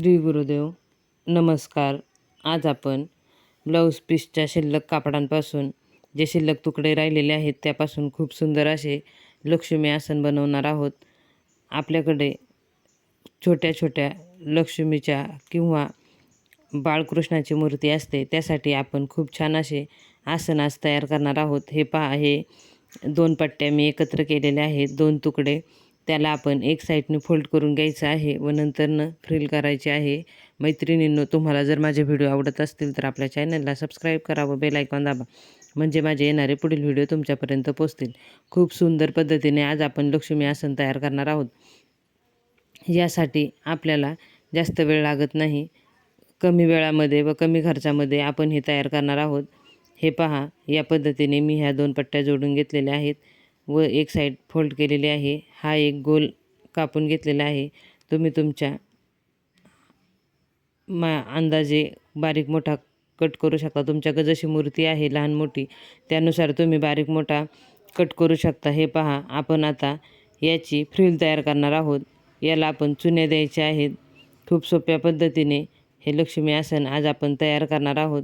श्री गुरुदेव नमस्कार. आज आपण ब्लाऊज पीसच्या शिल्लक कापडांपासून जे शिल्लक तुकडे राहिलेले आहेत त्यापासून खूप सुंदर असे लक्ष्मी आसन बनवणार आहोत. आपल्याकडे छोट्या छोट्या लक्ष्मीच्या किंवा बाळकृष्णाची मूर्ती असते त्यासाठी आपण खूप छान असे आसन आज तयार करणार आहोत. हे पहा हे दोन पट्ट्या मी एकत्र केलेल्या आहेत दोन तुकडे. त्याला आपण एक साईडने फोल्ड करून घ्यायचं आहे व नंतरनं फ्रिल करायची आहे. मैत्रिणींनो तुम्हाला जर माझे व्हिडिओ आवडत असतील तर आपल्या चॅनलला सबस्क्राईब करा व बेल आयकॉन दाबा म्हणजे माझे येणारे पुढील व्हिडिओ तुमच्यापर्यंत पोचतील खूप सुंदर पद्धतीने आज आपण लक्ष्मी आसन तयार करणार आहोत. यासाठी आपल्याला जास्त वेळ लागत नाही. कमी वेळामध्ये व कमी खर्चामध्ये आपण हे तयार करणार आहोत. हे पहा या पद्धतीने मी ह्या दोन पट्ट्या जोडून घेतलेल्या आहेत. व एक साईड फोल्ड केलेली आहे. हा एक गोल कापून घेतलेला आहे. तुम्ही तुमच्या मा अंदाजे बारीक मोठा कट करू शकता. तुमच्याकडे जशी मूर्ती आहे लहान मोठी त्यानुसार तुम्ही बारीक मोठा कट करू शकता. हे पहा आपण आता याची फ्रिल तयार करणार आहोत. याला आपण चुने द्यायचे आहेत. खूप सोप्या पद्धतीने हे लक्ष्मी आसन आज आपण तयार करणार आहोत.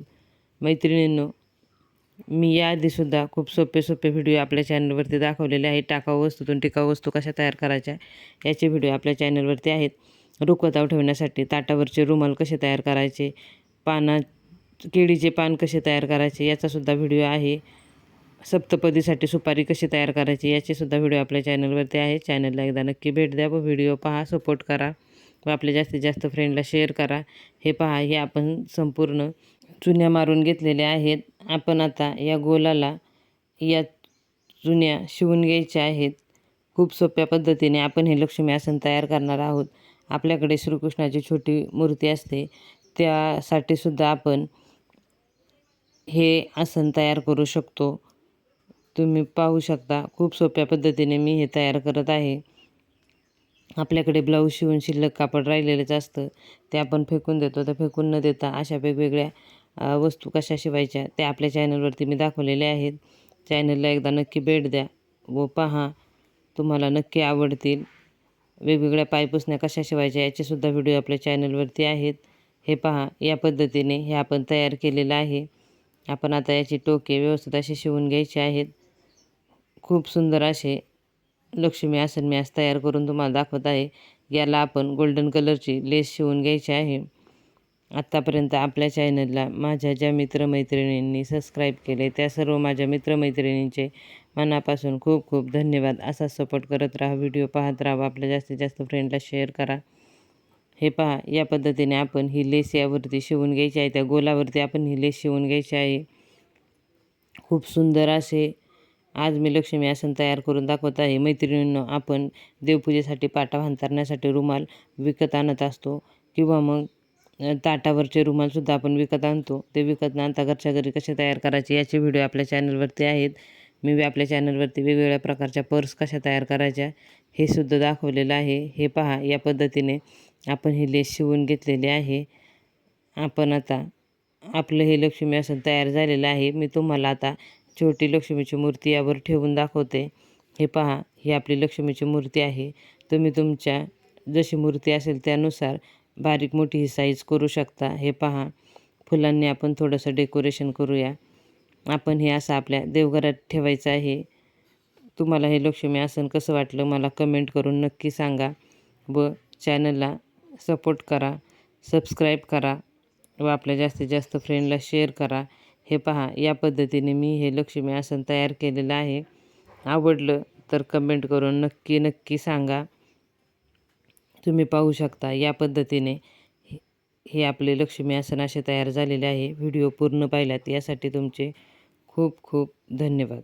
मैत्रिणींनो मी याआधीसुद्धा खूप सोपे सोपे व्हिडिओ आपल्या चॅनलवरती दाखवलेले आहेत. टाकाऊ वस्तूतून टिकाऊ वस्तू कशा तयार करायच्या याचे व्हिडिओ आपल्या चॅनलवरती आहेत. रुखवताव ठेवण्यासाठी ताटावरचे रुमाल कसे तयार करायचे पाना केळीचे पान कसे तयार करायचे याचासुद्धा व्हिडिओ आहे. सप्तपदीसाठी सुपारी कशी तयार करायची याचेसुद्धा व्हिडिओ आपल्या चॅनलवरती आहे. चॅनलला एकदा नक्की भेट द्या व व्हिडिओ पहा. सपोर्ट करा. व आपल्या जास्तीत जास्त फ्रेंडला शेअर करा. हे पहा हे आपण संपूर्ण चुन्या मारून घेतलेल्या आहेत. आपण आता या गोलाला या चुन्या शिवून घ्यायच्या आहेत. खूप सोप्या पद्धतीने आपण हे लक्ष्मी आसन तयार करणार आहोत. आपल्याकडे श्रीकृष्णाची छोटी मूर्ती असते. त्यासाठी सुद्धा आपण हे आसन तयार करू शकतो. तुम्ही पाहू शकता खूप सोप्या पद्धतीने मी हे तयार करत आहे. आपल्याकडे ब्लाऊज शिवून शिल्लक कापड राहिलेलंच असतं. ते आपण फेकून देतो तर फेकून न देता अशा वेगवेगळ्या वस्तू कशा शिवायच्या त्या आपल्या चॅनलवरती मी दाखवलेल्या आहेत. चॅनलला एकदा नक्की भेट द्या व पहा तुम्हाला नक्की आवडतील. वेगवेगळ्या पायपुसण्या कशा शिवायच्या याचेसुद्धा व्हिडिओ आपल्या चॅनलवरती आहेत. हे पहा या पद्धतीने हे आपण तयार केलेलं आहे. आपण आता याची टोके व्यवस्थित असे शिवून घ्यायचे आहेत. खूप सुंदर असे लक्ष्मी आसन मी आज तयार करून तुम्हाला दाखवत आहे. याला आपण गोल्डन कलरची लेस शिवून घ्यायची आहे. आत्तापर्यंत आपल्या चॅनलला माझ्या ज्या मित्रमैत्रिणींनी सबस्क्राईब केले त्या सर्व माझ्या मित्रमैत्रिणींचे मनापासून खूप खूप धन्यवाद. असा सपोर्ट करत राहा व्हिडिओ पाहत राहा आपल्या जास्तीत जास्त फ्रेंडला शेअर करा. हे पहा या पद्धतीने आपण ही लेस यावरती शिवून घ्यायची आहे. त्या गोलावरती आपण ही लेस शिवून घ्यायची आहे. खूप सुंदर असे आज मी लक्ष्मी आसन तयार करून दाखवत आहे. मैत्रिणींनो आपण देवपूजेसाठी पाटा भांतरण्यासाठी रुमाल विकत आणत असतो किंवा मग ताटावरचे रुमालसुद्धा आपण विकत आणतो. ते विकत आणता घरच्या घरी कसे तयार करायचे याचे व्हिडिओ आपल्या चॅनलवरती आहेत. मी आपल्या चॅनलवरती वेगवेगळ्या प्रकारच्या पर्स कशा तयार करायच्या हे सुद्धा दाखवलेलं आहे. हे पहा या पद्धतीने आपण हे लेस शिवून घेतलेले आहे. आपण आता आपलं हे लक्ष्मी आसन तयार झालेलं आहे. मी तुम्हाला आता छोटी लक्ष्मीची मूर्ती यावर ठेवून दाखवते. हे पहा ही आपली लक्ष्मीची मूर्ती आहे. तुम्ही तुमच्या जशी मूर्ती असेल त्यानुसार बारीक मोठी ही साईज करू शकता. हे पहा फुलांनी आपण थोडंसं डेकोरेशन करूया. आपण हे असं आपल्या देवघरात ठेवायचं आहे. तुम्हाला हे लक्ष्मी आसन कसं वाटलं मला कमेंट करून नक्की सांगा व चॅनलला सपोर्ट करा सबस्क्राईब करा व आपल्या जास्तीत जास्त फ्रेंडला शेअर करा. हे पहा या पद्धतीने मी हे लक्ष्मी आसन तयार केलेलं आहे. आवडलं तर कमेंट करून नक्की नक्की सांगा. तुम्ही पाहू शकता या पद्धतीने हे आपले लक्ष्मी आसन असे तयार झालेले आहे. व्हिडिओ पूर्ण पाहिल्यात यासाठी तुमचे खूप खूप धन्यवाद.